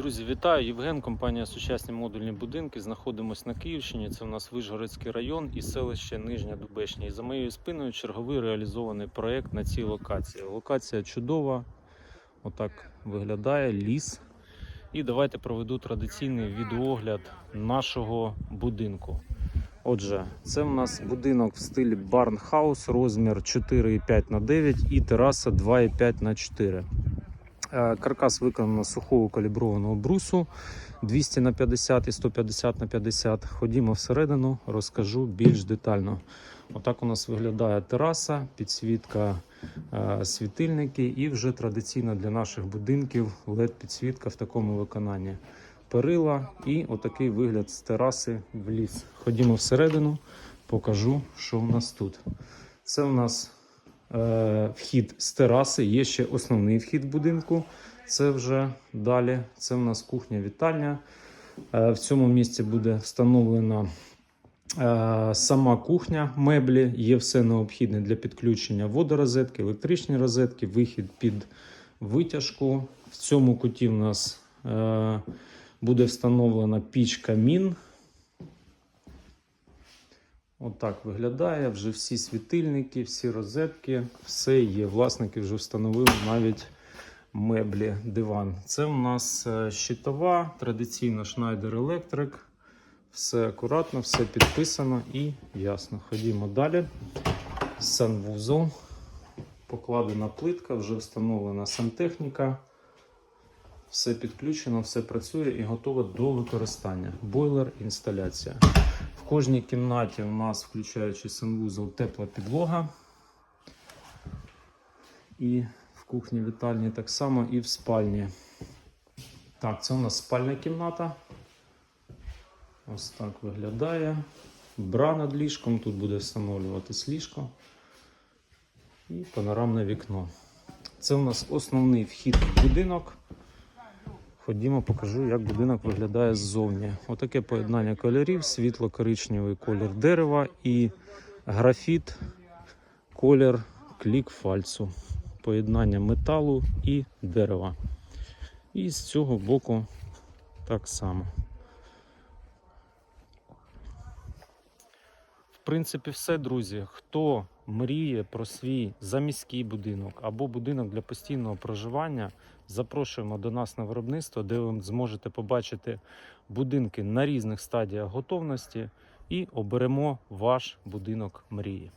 Друзі, вітаю! Євген, компанія Сучасні модульні будинки. Знаходимось на Київщині. Це у нас Вишгородський район і селище Нижня Дубешня. І за моєю спиною черговий реалізований проєкт на цій локації. Локація чудова, отак виглядає ліс. І давайте проведу традиційний відеогляд нашого будинку. Отже, це в нас будинок в стилі Барнхаус, розмір 4,5 на 9 і тераса 2,5 на 4. Е, Каркас виконано з сухого каліброваного брусу 200 на 50 і 150 на 50. Ходімо всередину, розкажу більш детально. Отак у нас виглядає тераса, підсвітка, е, світильники і вже традиційно для наших будинків LED-підсвітка в такому виконанні. Перила і отакий вигляд з тераси в ліс. Ходімо всередину, покажу, що у нас тут. Це у нас вхід з тераси, є ще основний вхід будинку. Це вже далі. Це у нас кухня-вітальня. Е, в цьому місці буде встановлена е, сама кухня, меблі. Є все необхідне для підключення водорозетки, електричні розетки, вихід під витяжку. В цьому куті у нас е, буде встановлена піч камін. Отак виглядає. Вже всі світильники, всі розетки, все є. Власники вже встановили навіть меблі, диван. Це у нас е, щитова, традиційно Schneider Electric. Все акуратно, все підписано і ясно. Ходімо далі. Санвузол. Покладена плитка, вже встановлена сантехніка. Все підключено, все працює і готово до використання. Бойлер, інсталяція. Кожній кімнаті у нас, включаючи санвузол, тепла підлога. І в кухні вітальні так само, і в спальні. Так, це у нас спальна кімната. Ось так виглядає. Бра над ліжком. Тут буде встановлюватись ліжко. І панорамне вікно. Це у нас основний вхід в будинок. Ходімо, покажу, як будинок виглядає ззовні. Отаке поєднання кольорів: світло-коричневий колір дерева і графіт, колір клік фальцу. Поєднання металу і дерева. І з цього боку так само. В принципі, все, друзі. Хто мріє про свій заміський будинок або будинок для постійного проживання, запрошуємо до нас на виробництво, де ви зможете побачити будинки на різних стадіях готовності і оберемо ваш будинок мрії.